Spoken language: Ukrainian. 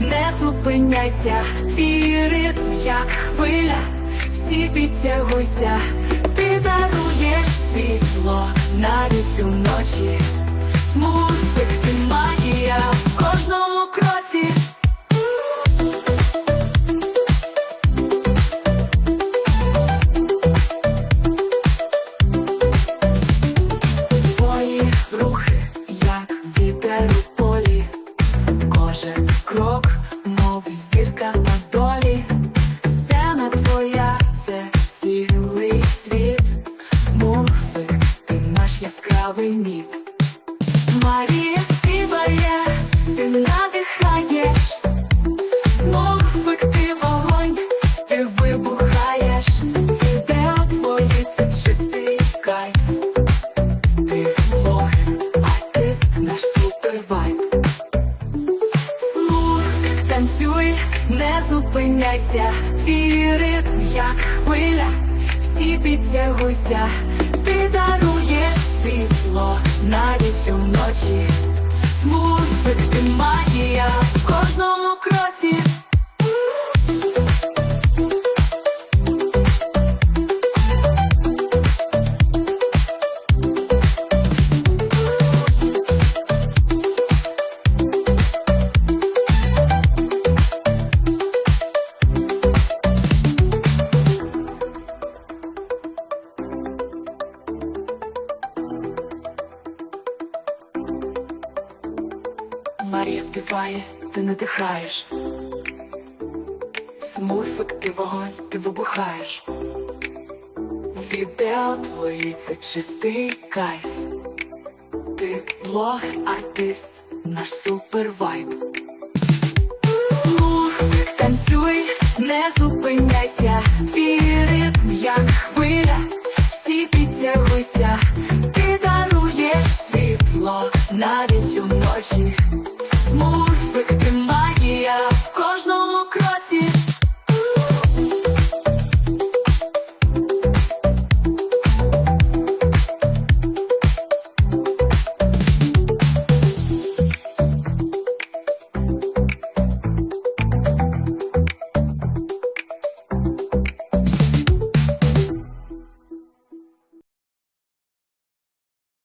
не зупиняйся, твій ритм, як хвиля, всі підтягуйся, ти даруєш світло навіть у ночі, смурфик ти магія в кожному кроці. Яскравий міт. Марія співає, ти надихаєш. Смурфик, ти вогонь, ти вибухаєш. Відео твої це чистий кайф. Ти блогер, артист, наш супервайб. Смурфик, танцюй, не зупиняйся, твій ритм, як хвиля, всі підтягуйся, ти даруєш світло навіть уночі. Марія співає, ти надихаєш. Смурфик, ти вогонь, ти вибухаєш. Відео твої це чистий кайф. Ти блогер, артист, наш супервайб. Смурфик, танцюй, не зупиняйся, твій ритм, як хвиля, всі підтягуйся, ти даруєш світло навіть уночі.